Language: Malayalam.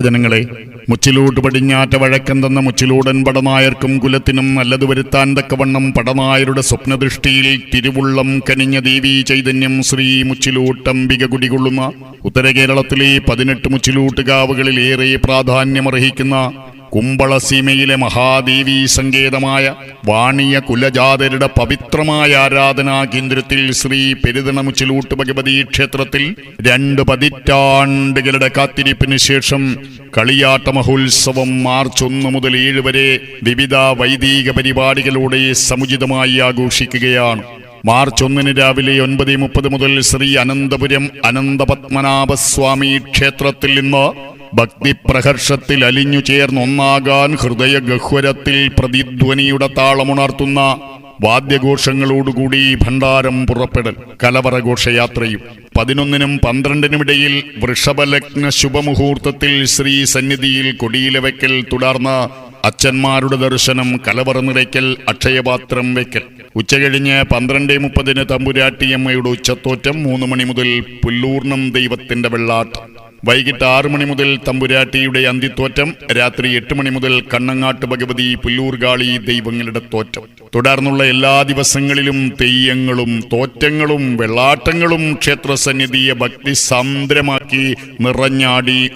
ജനങ്ങളെ മുച്ചിലൂട്ട് പടിഞ്ഞാറ്റ വഴക്കെന്തെന്ന മുച്ചിലൂടൻ പടനായർക്കും കുലത്തിനും നല്ലത് വരുത്താൻ തക്കവണ്ണം പടനായരുടെ സ്വപ്നദൃഷ്ടിയിൽ തിരുവുള്ളം കനിഞ്ഞ ദേവി ചൈതന്യം ശ്രീ മുച്ചിലൂട്ടംബിക കുടികൊള്ളുന്ന ഉത്തര കേരളത്തിലെ പതിനെട്ട് മുച്ചിലൂട്ട് കാവുകളിൽ ഏറെ പ്രാധാന്യമർഹിക്കുന്ന കുമ്പളസീമയിലെ മഹാദേവി സങ്കേതമായ വാണിയ കുലജാതരുടെ പവിത്രമായ ആരാധനാ കേന്ദ്രത്തിൽ ശ്രീ പെരുതണമുച്ചിലൂട്ട് ഭഗവതി ക്ഷേത്രത്തിൽ രണ്ട് പതിറ്റാണ്ടുകളുടെ കാത്തിരിപ്പിന് ശേഷം കളിയാട്ട മഹോത്സവം മാർച്ച് ഒന്ന് മുതൽ ഏഴ് വരെ വിവിധ വൈദിക പരിപാടികളോടെ സമുചിതമായി ആഘോഷിക്കുകയാണ്. മാർച്ച് ഒന്നിന് രാവിലെ ഒൻപത് മുപ്പത് മുതൽ ശ്രീ അനന്തപുരം അനന്തപത്മനാഭസ്വാമി ക്ഷേത്രത്തിൽ നിന്ന് ഭക്തിപ്രഹർഷത്തിൽ അലിഞ്ഞു ചേർന്നൊന്നാകാൻ ഹൃദയ ഗഹ്വരത്തിൽ പ്രതിധ്വനിയുടെ താളമുണർത്തുന്ന വാദ്യഘോഷങ്ങളോടുകൂടി ഭണ്ഡാരം പുറപ്പെടൽ കലവറ ഘോഷയാത്രയും പതിനൊന്നിനും പന്ത്രണ്ടിനുമിടയിൽ വൃഷഭലഗ്ന ശുഭമുഹൂർത്തത്തിൽ ശ്രീ സന്നിധിയിൽ കൊടിയിലെ വെക്കൽ തുടർന്ന് അച്ഛന്മാരുടെ ദർശനം കലവറ നിറയ്ക്കൽ അക്ഷയപാത്രം വെക്കൽ. ഉച്ചകഴിഞ്ഞ് പന്ത്രണ്ട് മുപ്പതിന് തമ്പുരാട്ടിയമ്മയുടെ ഉച്ചത്തോറ്റം മൂന്ന് മണി മുതൽ പുല്ലൂർണം ദൈവത്തിന്റെ വെള്ളാട്ടം. വൈകിട്ട് ആറു മണി മുതൽ തമ്പുരാട്ടിയുടെ അന്തിത്തോറ്റം രാത്രി എട്ട് മണി മുതൽ കണ്ണങ്ങാട്ട് ഭഗവതി പുല്ലൂർഗാളി ദൈവങ്ങളുടെ തോറ്റം. തുടർന്നുള്ള എല്ലാ ദിവസങ്ങളിലും തെയ്യങ്ങളും തോറ്റങ്ങളും വെള്ളാട്ടങ്ങളും ക്ഷേത്രസന്നിധിയെ ഭക്തി സാന്ദ്രമാക്കി നിറഞ്ഞാടി